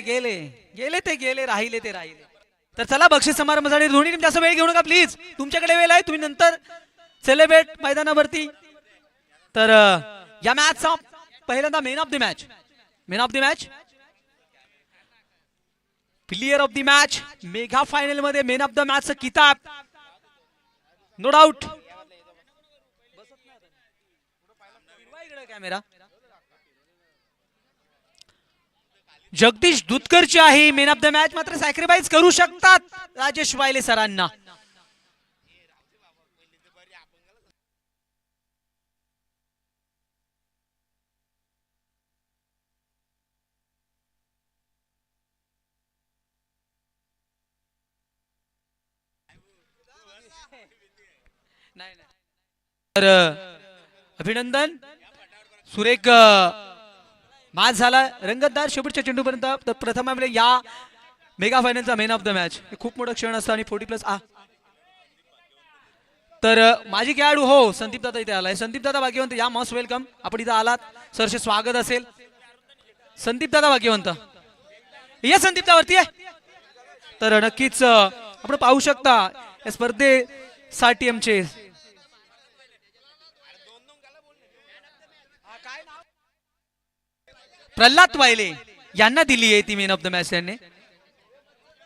गेले. गेले गेले ते गेले राहिले ते राहिले. तर चला बक्षीस समारंभासाठी दोन्ही टीम जास्त वेळ घेऊ नका प्लीज तुमच्याकडे वेळ आहे तुम्ही नंतर सेलिब्रेट मैदानावरती. तर या मॅचचा पहिल्यांदा man of the match man of the match player of the match mega फायनलमध्ये मेन ऑफ द मॅच किताब. नो डाऊट कॅमेरा जगदीश दुधकरची आहे. मेन ऑफ द मॅच मात्र सॅक्रिफाईस करू शकतात राजेश वायले सरांना. तर अभिनंदन. सुरेख मॅच झाला रंगतदार शेवटच्या चेंडूपर्यंत. तर प्रथम आपले या मेगा फायनलचा मेन ऑफ द मॅच हे खूप मोठं क्षण असतं आणि फोर्टी प्लस आ. तर माझी खेळाडू हो संदीप दादा इथे आलाय. संदीप दादा भाग्यवंत या मस्ट वेलकम आपण इथं आलात. सरचे स्वागत असेल. संदीप दादा भाग्यवंत. ये संदीप दावरती आहे तर नक्कीच आपण पाहू शकता या स्पर्धेसाठी आमचे प्रल्हाद वायले यांना दिली आहे ती मेन ऑफ द मॅच यांनी.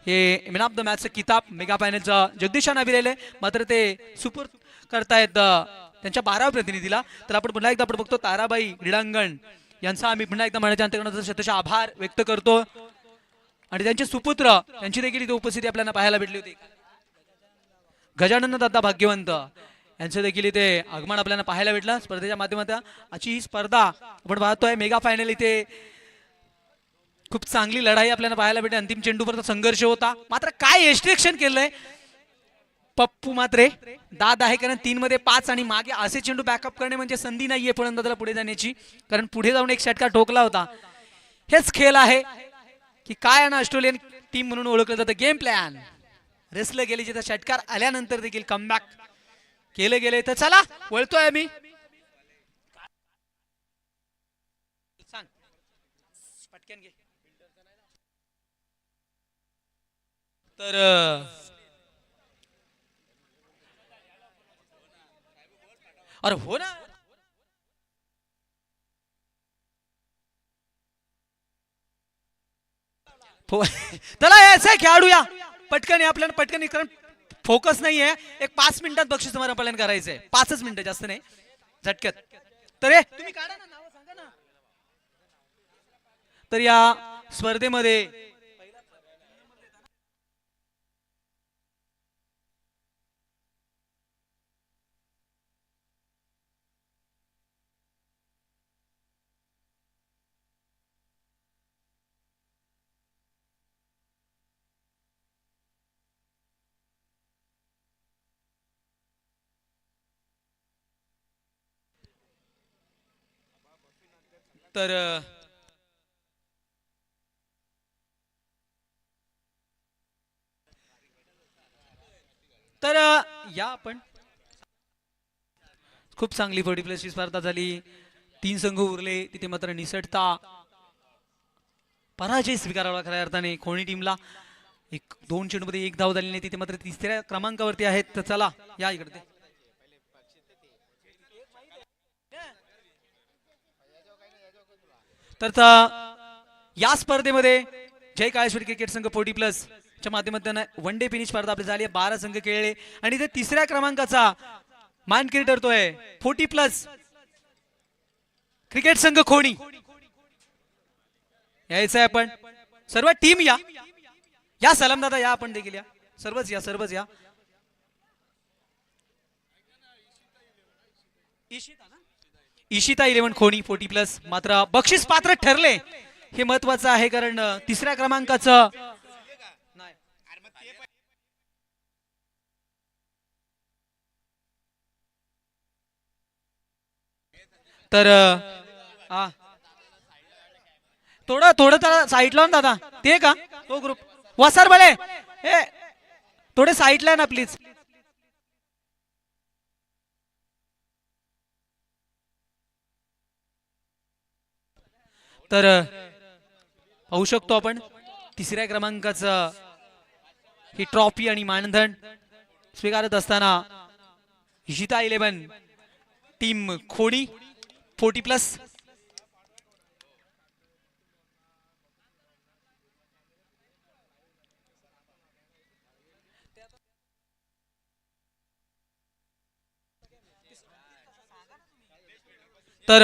हे मेन ऑफ द मॅचचं किताब मेगा फायनलचा जगदीशांना दिलेलं आहे. मात्र ते सुपूर करतायत त्यांच्या बाराव्या प्रतिनिधीला. तर आपण पुन्हा एकदा आपण बघतो ताराबाई क्रीडांगण. यांचा आम्ही पुन्हा एकदा म्हणायच्या अंतर्गत शतशः आभार व्यक्त करतो. आणि त्यांचे सुपुत्र त्यांची देखील इथे उपस्थिती आपल्याला पाहायला भेटली होती. गजानन दादा भाग्यवंत यांचं देखील इथे आगमन आपल्याला पाहायला भेटलं. स्पर्धेच्या माध्यमातून आजची ही स्पर्धा आपण पाहतोय. मेगा फायनल इथे खूप चांगली लढाई आपल्याला पाहायला भेटली. अंतिम चेंडूपर्यंत संघर्ष होता. मात्र काय एस्ट्रिक्शन केलंय? पप्पू मात्रे दाद आहे कारण तीन मध्ये पाच आणि मागे असे चेंडू बॅकअप करणे म्हणजे संधी नाहीये फलंदाजाला पुढे जाण्याची. कारण पुढे जाऊन एक षटकार ठोकला होता. हेच खेळ आहे की काय ना ऑस्ट्रेलियन टीम म्हणून ओळखलं जातं. गेम प्लॅन रेसलं गेली जिथं षटकार आल्यानंतर देखील कमबॅक केले गेले तर चला वळतोय मी सांग. पटकन घे. तर अरे हो ना. हो. चला यायचं खेळाडू या पटकन या आपल्याला पटकन कारण. फोकस नाहीये. एक पाच मिनिटात बक्षीस तुम्हाला आपल्याला करायचंय. पाचच मिनिटं जास्त नाही. झटक्यात. तर तुम्ही काढा ना नावं सांगा ना. तर या स्पर्धेमध्ये तर तर या आपण. खूप चांगली फोर्टी प्लसची स्पर्धा झाली. तीन संघ उरले तिथे मात्र निसटता. पराजय स्वीकारावा खऱ्या अर्थाने कोणी टीमला. एक दोन चेंडूमध्ये एक धाव झाली नाही तिथे मात्र तिसऱ्या क्रमांकावरती आहेत. तर चला या इकडे. तर या स्पर्धेमध्ये जय काळेश्वर क्रिकेट संघ फोर्टी प्लस च्या माध्यमातून वन डे फिनिश स्पर्धा आपली झाली आहे बारा संघ खेळले. आणि ते तिसऱ्या क्रमांकाचा मानकरी ठरतोय? फोर्टी प्लस क्रिकेट संघ खोणी यायचं आहे आपण. सर्व टीम या. या सलाम दादा या आपण देखील या. सर्वच या सर्वच या. इशिता इलेव्हन खोणी फोर्टी प्लस. मात्र बक्षीस पात्र ठरले. हे महत्वाचं आहे कारण तिसऱ्या क्रमांकाचं तर हा थोडं थोडं तर साईड लावून दादा. ते का? तो ग्रुप वसार भले. हे थोडे साईडला ना प्लीज तर पाहू शकतो आपण तिसऱ्या क्रमांकाचं ही ट्रॉफी आणि मानधन स्वीकारत असताना जिता इलेव्हन टीम खोडी फोर्टी प्लस. तर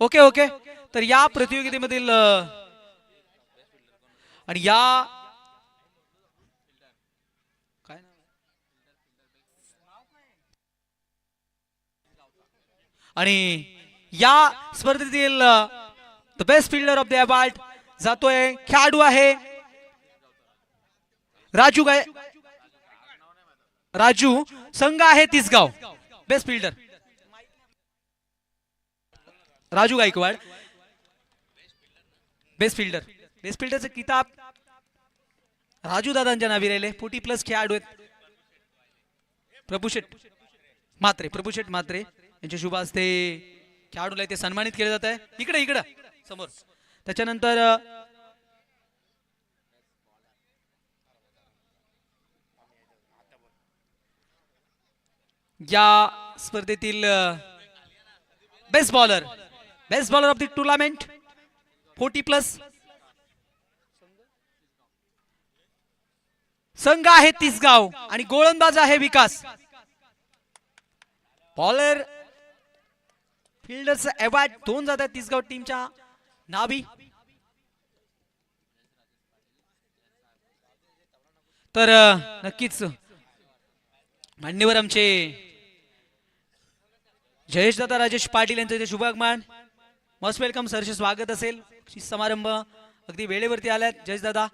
ओके ओके. तर या प्रतियोगितेमधील आणि या काय आणि या स्पर्धेतील the best fielder of the award जातोय खेळाडू आहे. राजू गाय राजू संघ आहे Tisgaon. Best fielder Raju Gaikwad. Best fielder best फिल्डरचं किताब राजू दादांच्या नावी राहिले. फोर्टी प्लस खेळाडू आहेत. प्रभूशेट मात्रे प्रभूशेट मात्रे यांच्या शुभ हस्ते खेळाडूला इथे सन्मानित केलं जात आहे इकडे इकडं समोर. त्याच्यानंतर या स्पर्धेतील best bowler best bowler of the tournament forty plus. संघ आहे तिसगाव आणि गोलंदाज आहे विकास. बॉलर फिल्डरचं अवॉर्ड दोन जात आहेत तिसगाव टीमच्या नावी तर नक्कीच मान्यवर आमचे जयेश दादा राजेश पाटील यांचं इथे शुभागमान मस्ट वेलकम सरचे स्वागत असेल. बक्षीस समारंभ अगदी वेळेवरती आल्यात जयेश दादा.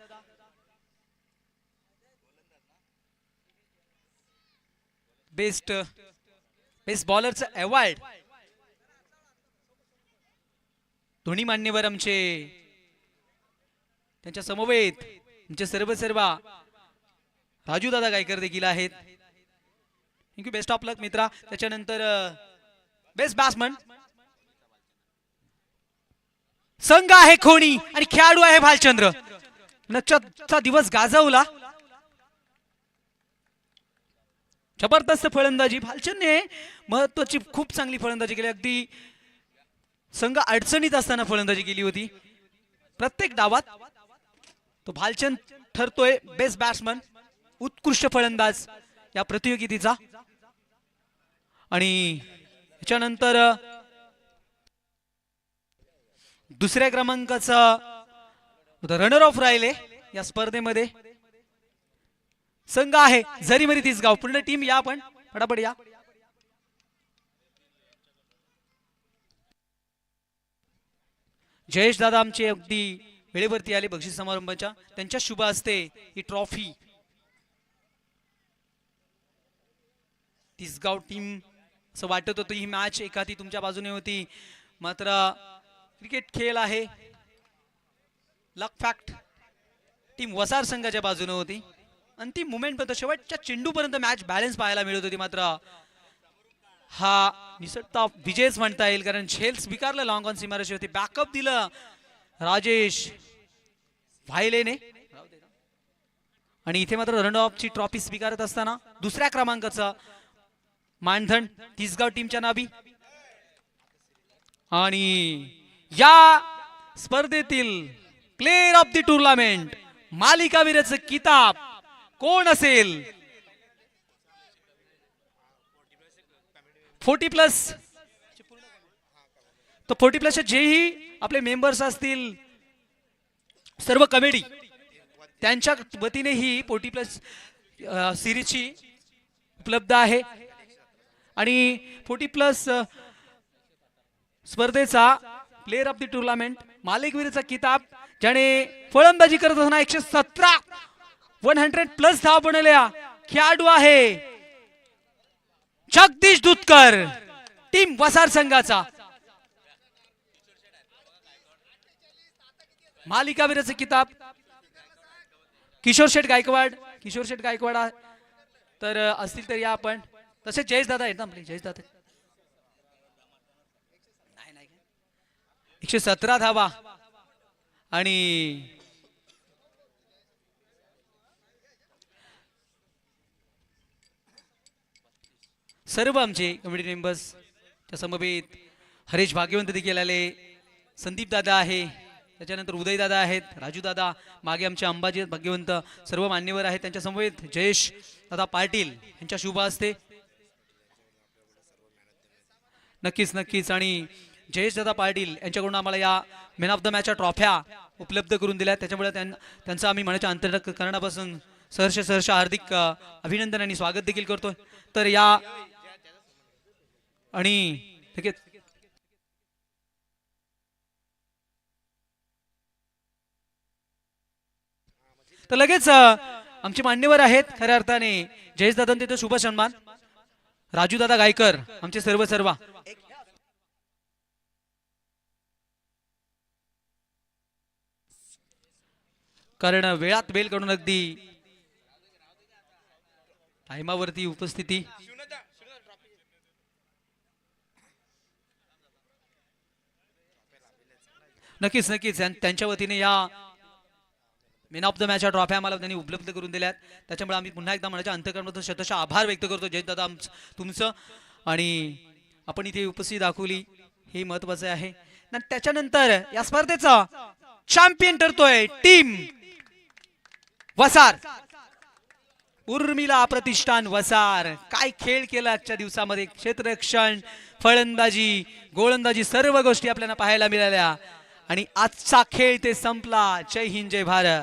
बेस्ट बेस्ट बॉलरचं अवॉर्ड दोन्ही मान्यवर आमचे. त्यांच्या समवेत आमचे सर्व सर्व राजू दादा गायकर देखील आहेत. थँक्यू बेस्ट ऑफ लक मित्रा. त्याच्यानंतर uh, बेस्ट बॅट्समन संघ आहे खोणी आणि खेळाडू आहे भालचंद्र. नक्षत्रचा दिवस गाजवला. जबरदस्त फलंदाजी. भालचंदने महत्वाची खूप चांगली फलंदाजी केली. अगदी संघ अडचणीत असताना फलंदाजी केली होती. प्रत्येक डावात तो भालचंद ठरतोय. बेस्ट बॅट्समन उत्कृष्ट फलंदाज या प्रतियोगितेचा. आणि याच्यानंतर दुसऱ्या क्रमांकाचा रनर ऑफ राहिले या स्पर्धेमध्ये. संघ आहे जरी मरी तीसगाव पूर्ण टीम या पण. फटाफट या. जयेश दादा आमचे अगदी वेळेवरती आले बक्षीस समारंभाच्या. त्यांच्या शुभ असते ही ट्रॉफी तिसगाव टीम असं वाटत होतं. ही मॅच एखादी तुमच्या बाजूने होती. मात्र क्रिकेट खेळ आहे. लक फॅक्ट टीम वसार संघाच्या बाजूने होती. अंतिम मुमेंट पर्यंत शेवटच्या चेंडूपर्यंत मॅच बॅलन्स पाहायला मिळत होती मात्र. हा निसटता विजयच म्हणता येईल कारण झेल स्वीकारलं लॉंग ऑन सीमारेषी होती बॅकअप दिलं राजेश व्हायलेने. आणि इथे मात्र रन ऑफची ट्रॉफी स्वीकारत असताना दुसऱ्या क्रमांकाचं मानधन तिसगाव टीमच्या नावी. आणि या स्पर्धेतील प्लेअर ऑफ द टुर्नामेंट मालिकावीरच किताब कोण असेल? Forty plus. तर फोर्टी प्लसचे जेही आपले मेंबर्स असतील सर्व कमेडी त्यांच्या वतीने ही फोर्टी प्लस सिरीजची उपलब्ध आहे. आणि फोर्टी प्लस स्पर्धेचा प्लेअर ऑफ द टुर्नामेंट मालिकवीरचा किताब ज्याने फलंदाजी करत असताना एकशे सतरा वन हंड्रेड प्लस धाव बनवल्या. खेळाडू आहे जगदीश दुधकर टीम वसार संघाचा. मालिकावीराचं किताब किशोर शेठ गायकवाड किशोर शेठ गायकवाड तर असतील तर या आपण. तसे जयेश दादा आहेत ना आपले जयेश दादा एकशे सतरा धावा. आणि सर्व आमचे कमिटी मेंबर्स त्या समवेत हरेश भाग्यवंत देखील आले. संदीप दादा आहे. त्याच्यानंतर उदय दादा आहेत. राजू दादा मागे आमचे अंबाजी भाग्यवंत सर्व मान्यवर आहेत. त्यांच्या समवेत जयेश दादा पाटील यांच्या शुभ असते. नक्कीच नक्कीच. आणि जयेश दादा पाटील यांच्याकडून आम्हाला या मॅन ऑफ द मॅचच्या ट्रॉफ्या उपलब्ध करून दिल्या. त्याच्यामुळे त्यांचं आम्ही मनाच्या अंतर्गत करण्यापासून सहर्ष सहर्ष हार्दिक अभिनंदन आणि स्वागत देखील करतोय. तर या आणि तर लगेच आमचे मान्यवर आहेत खऱ्या अर्थाने. जयेश दादा तिथे शुभ सन्मान. राजू दादा गायकर आमचे सर्व सर्व. कारण वेळात वेळ करून अगदी टायमावरती उपस्थिती. नक्कीच नक्कीच. त्यां- त्यांच्या वतीने या मेन ऑफ द मॅच या ट्रॉफ्या आम्हाला त्यांनी उपलब्ध करून दिल्यात. त्याच्यामुळे आम्ही पुन्हा एकदा म्हणायच्या अंतकरणातून शतशा आभार व्यक्त करतो. जय दादा आमचं तुमचं. आणि आपण इथे उपस्थिती दाखवली. हे महत्वाचं आहे. त्याच्यानंतर या स्पर्धेचा चॅम्पियन ठरतोय टीम वसार. उर्मिला प्रतिष्ठान वसार. काय खेळ केला आजच्या दिवसामध्ये? क्षेत्ररक्षण फलंदाजी गोलंदाजी सर्व गोष्टी आपल्याला पाहायला मिळाल्या. आणि आजचा खेळ ते संपला. जय हिंद जय भारत.